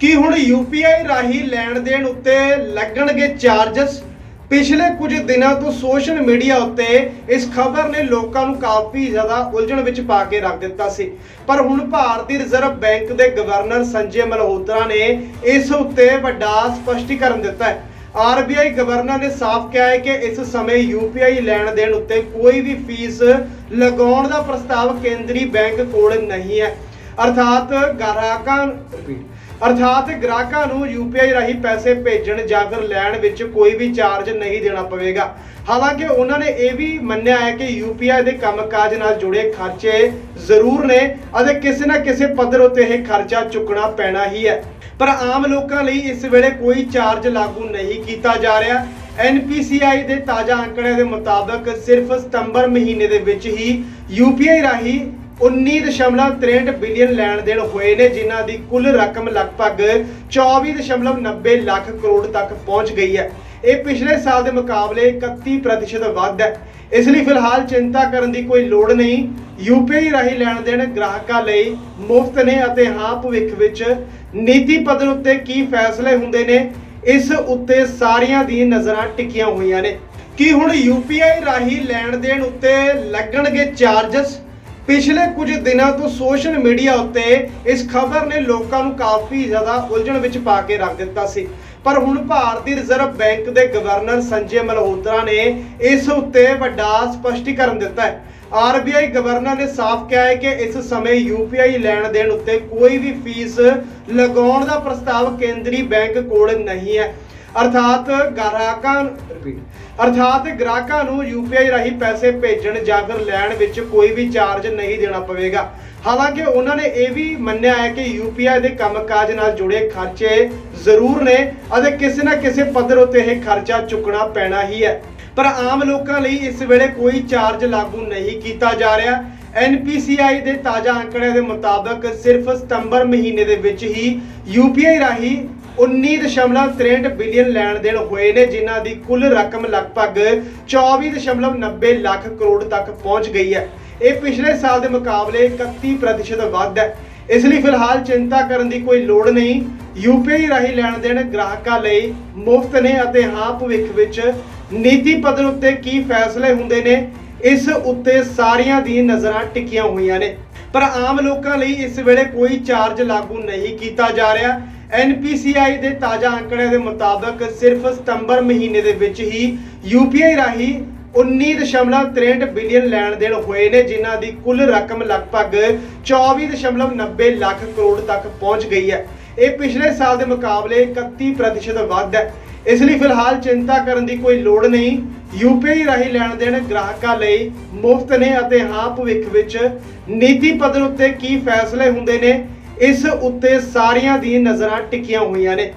ਕੀ ਹੁਣ ਯੂਪੀਆਈ ਰਾਹੀਂ ਲੈਣ ਦੇਣ ਉੱਤੇ ਲੱਗਣਗੇ ਚਾਰजेस ਪਿਛਲੇ ਕੁਝ ਦਿਨਾਂ ਤੋਂ ਸੋਸ਼ਲ ਮੀਡੀਆ ਉੱਤੇ ਇਸ ਖਬਰ ਨੇ ਲੋਕਾਂ ਨੂੰ ਕਾਫੀ ਜ਼ਿਆਦਾ ਉਲਝਣ ਵਿੱਚ ਪਾ ਕੇ ਰੱਖ ਦਿੱਤਾ ਸੀ। ਪਰ ਹੁਣ ਭਾਰਤੀ ਰਿਜ਼ਰਵ ਬੈਂਕ ਦੇ ਗਵਰਨਰ ਸੰਜੇ ਮਲਹੋਤਰਾ ਨੇ ਇਸ ਉੱਤੇ ਵੱਡਾ ਸਪਸ਼ਟੀਕਰਨ ਦਿੱਤਾ ਹੈ। ਆਰਬੀਆਈ ਗਵਰਨਰ ਨੇ ਸਾਫ਼ ਕਿਹਾ ਹੈ ਕਿ ਇਸ ਸਮੇਂ ਯੂਪੀਆਈ ਲੈਣ ਦੇਣ ਉੱਤੇ ਕੋਈ ਵੀ ਫੀਸ ਲਗਾਉਣ ਦਾ ਪ੍ਰਸਤਾਵ ਕੇਂਦਰੀ ਬੈਂਕ ਕੋਲ ਨਹੀਂ ਹੈ। ਅਰਥਾਤ ਗ੍ਰਾਹਕਾਂ ਅਰਥਾਤ ਗ੍ਰਾਹਕਾਂ ਨੂੰ ਯੂਪੀਆਈ ਰਾਹੀਂ ਪੈਸੇ ਭੇਜਣ ਜਾਂ ਫਿਰ ਲੈਣ ਵਿੱਚ ਕੋਈ ਵੀ ਚਾਰਜ ਨਹੀਂ ਦੇਣਾ ਪਵੇਗਾ। ਹਾਲਾਂਕਿ ਉਹਨਾਂ ਨੇ ਇਹ ਵੀ ਮੰਨਿਆ ਹੈ ਕਿ ਯੂਪੀਆਈ ਦੇ ਕੰਮਕਾਜ ਨਾਲ ਜੁੜੇ ਖਰਚੇ ਜ਼ਰੂਰ ਨੇ ਅਤੇ ਕਿਸੇ ਨਾ ਕਿਸੇ ਪੱਧਰ ਉੱਤੇ ਇਹ ਖਰਚਾ ਚੁੱਕਣਾ ਪੈਣਾ ਹੀ ਹੈ। ਪਰ ਆਮ ਲੋਕਾਂ ਲਈ ਇਸ ਵੇਲੇ ਕੋਈ ਚਾਰਜ ਲਾਗੂ ਨਹੀਂ ਕੀਤਾ ਜਾ ਰਿਹਾ। NPCI ਦੇ ਤਾਜ਼ਾ ਅੰਕੜਿਆਂ ਦੇ ਮੁਤਾਬਕ ਸਿਰਫ ਸਤੰਬਰ ਮਹੀਨੇ ਦੇ ਵਿੱਚ ਹੀ UPI ਰਾਹੀਂ 19.63 ਬਿਲੀਅਨ ਲੈਣ ਦੇਣ ਹੋਏ ਨੇ, ਜਿਨ੍ਹਾਂ ਦੀ ਕੁੱਲ ਰਕਮ ਲਗਭਗ 24.90 ਲੱਖ ਕਰੋੜ ਤੱਕ ਪਹੁੰਚ ਗਈ ਹੈ। ਇਹ ਪਿਛਲੇ ਸਾਲ ਦੇ ਮੁਕਾਬਲੇ 31% ਵੱਧ ਹੈ। ਇਸ ਲਈ ਫਿਲਹਾਲ ਚਿੰਤਾ ਕਰਨ ਦੀ ਕੋਈ ਲੋੜ ਨਹੀਂ। UPI ਰਾਹੀਂ ਲੈਣ ਦੇਣ ਗ੍ਰਾਹਕਾਂ ਲਈ ਮੁਫਤ ਨੇ ਅਤੇ ਹਾਂ, ਭਵਿੱਖ ਵਿੱਚ ਨੀਤੀ ਪੱਧਰ ਉੱਤੇ ਕੀ ਫੈਸਲੇ ਹੁੰਦੇ ਨੇ, ਇਸ ਉੱਤੇ ਸਾਰੀਆਂ ਦੀ ਨਜ਼ਰਾਂ ਟਿਕੀਆਂ ਹੋਈਆਂ ਨੇ। ਕੀ ਹੁਣ UPI ਰਾਹੀਂ ਲੈਣ ਦੇਣ ਉੱਤੇ ਲੱਗਣਗੇ ਚਾਰजेस ਪਿਛਲੇ ਕੁਝ ਦਿਨਾਂ ਤੋਂ ਸੋਸ਼ਲ ਮੀਡੀਆ ਉੱਤੇ ਇਸ ਖਬਰ ਨੇ ਲੋਕਾਂ ਨੂੰ ਕਾਫੀ ਜ਼ਿਆਦਾ ਉਲਝਣ ਵਿੱਚ ਪਾ ਕੇ ਰੱਖ ਦਿੱਤਾ ਸੀ। ਪਰ ਹੁਣ ਭਾਰਤੀ ਰਿਜ਼ਰਵ ਬੈਂਕ ਦੇ ਗਵਰਨਰ ਸੰਜੇ ਮਲਹੋਤਰਾ ਨੇ ਇਸ ਉੱਤੇ ਵੱਡਾ ਸਪਸ਼ਟੀਕਰਨ ਦਿੱਤਾ ਹੈ। ਆਰਬੀਆਈ ਗਵਰਨਰ ਨੇ ਸਾਫ਼ ਕਿਹਾ ਹੈ ਕਿ ਇਸ ਸਮੇਂ ਯੂਪੀਆਈ ਲੈਣ ਦੇਣ ਉੱਤੇ ਕੋਈ ਵੀ ਫੀਸ ਲਗਾਉਣ ਦਾ ਪ੍ਰਸਤਾਵ ਕੇਂਦਰੀ ਬੈਂਕ ਕੋਲ ਨਹੀਂ ਹੈ। ਅਰਥਾਤ ਗ੍ਰਾਹਕਾਂ ਅਰਥਾਤ ਗ੍ਰਾਹਕਾਂ ਨੂੰ ਯੂਪੀਆਈ ਰਾਹੀਂ ਪੈਸੇ ਭੇਜਣ ਜਾਂ ਫਿਰ ਲੈਣ ਵਿੱਚ ਕੋਈ ਵੀ ਚਾਰਜ ਨਹੀਂ ਦੇਣਾ ਪਵੇਗਾ। ਹਾਲਾਂਕਿ ਉਹਨਾਂ ਨੇ ਇਹ ਵੀ ਮੰਨਿਆ ਹੈ ਕਿ ਯੂਪੀਆਈ ਦੇ ਕੰਮਕਾਜ ਨਾਲ ਜੁੜੇ ਖਰਚੇ ਜ਼ਰੂਰ ਨੇ ਅਤੇ ਕਿਸੇ ਨਾ ਕਿਸੇ ਪੱਧਰ ਉੱਤੇ ਇਹ ਖਰਚਾ ਚੁੱਕਣਾ ਪੈਣਾ ਹੀ ਹੈ। ਪਰ ਆਮ ਲੋਕਾਂ ਲਈ ਇਸ ਵੇਲੇ ਕੋਈ ਚਾਰਜ ਲਾਗੂ ਨਹੀਂ ਕੀਤਾ ਜਾ ਰਿਹਾ। NPCI ਦੇ ਤਾਜ਼ਾ ਅੰਕੜਿਆਂ ਦੇ ਮੁਤਾਬਕ ਸਿਰਫ ਸਤੰਬਰ ਮਹੀਨੇ ਦੇ ਵਿੱਚ ਹੀ UPI ਰਾਹੀਂ 19.63 ਬਿਲੀਅਨ ਲੈਣ ਦੇਣ ਹੋਏ ਨੇ, ਜਿਨ੍ਹਾਂ ਦੀ ਕੁੱਲ ਰਕਮ ਲਗਭਗ 24.90 ਲੱਖ ਕਰੋੜ ਤੱਕ ਪਹੁੰਚ ਗਈ ਹੈ। ਇਹ ਪਿਛਲੇ ਸਾਲ ਦੇ ਮੁਕਾਬਲੇ 31% ਵੱਧ ਹੈ। ਇਸ ਲਈ ਫਿਲਹਾਲ ਚਿੰਤਾ ਕਰਨ ਦੀ ਕੋਈ ਲੋੜ ਨਹੀਂ। UPI ਰਾਹੀਂ ਲੈਣ ਦੇਣ ਗ੍ਰਾਹਕਾਂ ਲਈ ਮੁਫਤ ਨੇ ਅਤੇ ਹਾਂ, ਭਵਿੱਖ ਵਿੱਚ ਨੀਤੀ ਪੱਧਰ ਉੱਤੇ ਕੀ ਫੈਸਲੇ ਹੁੰਦੇ ਨੇ, ਇਸ ਉੱਤੇ ਸਾਰੀਆਂ ਦੀ ਨਜ਼ਰਾਂ ਟਿਕੀਆਂ ਹੋਈਆਂ ਨੇ। ਪਰ ਆਮ ਲੋਕਾਂ ਲਈ ਇਸ ਵੇਲੇ ਕੋਈ ਚਾਰਜ ਲਾਗੂ ਨਹੀਂ ਕੀਤਾ ਜਾ ਰਿਹਾ। NPCI ਦੇ ਤਾਜ਼ਾ ਅੰਕੜਿਆਂ ਦੇ ਮੁਤਾਬਕ ਸਿਰਫ ਸਤੰਬਰ ਮਹੀਨੇ ਦੇ ਵਿੱਚ ਹੀ UPI ਰਾਹੀਂ 19.63 ਬਿਲੀਅਨ ਲੈਣ ਦੇਣ ਹੋਏ ਨੇ, ਜਿਨ੍ਹਾਂ ਦੀ ਕੁੱਲ ਰਕਮ ਲਗਭਗ 24.90 ਲੱਖ ਕਰੋੜ ਤੱਕ ਪਹੁੰਚ ਗਈ ਹੈ। ਇਹ ਪਿਛਲੇ ਸਾਲ ਦੇ ਮੁਕਾਬਲੇ 31% ਵੱਧ ਹੈ। ਇਸ ਲਈ ਫਿਲਹਾਲ ਚਿੰਤਾ ਕਰਨ ਦੀ ਕੋਈ ਲੋੜ ਨਹੀਂ। UPI ਰਾਹੀਂ ਲੈਣ ਦੇਣ ਗ੍ਰਾਹਕਾਂ ਲਈ ਮੁਫਤ ਨੇ ਅਤੇ ਹਾਂ ਭਵਿੱਖ ਵਿੱਚ ਨੀਤੀ ਪੱਧਰ ਉੱਤੇ ਕੀ ਫੈਸਲੇ ਹੁੰਦੇ ਨੇ ਇਸ ਉੱਤੇ ਸਾਰੀਆਂ ਦੀ ਨਜ਼ਰਾਂ ਟਿਕੀਆਂ ਹੋਈਆਂ ਨੇ।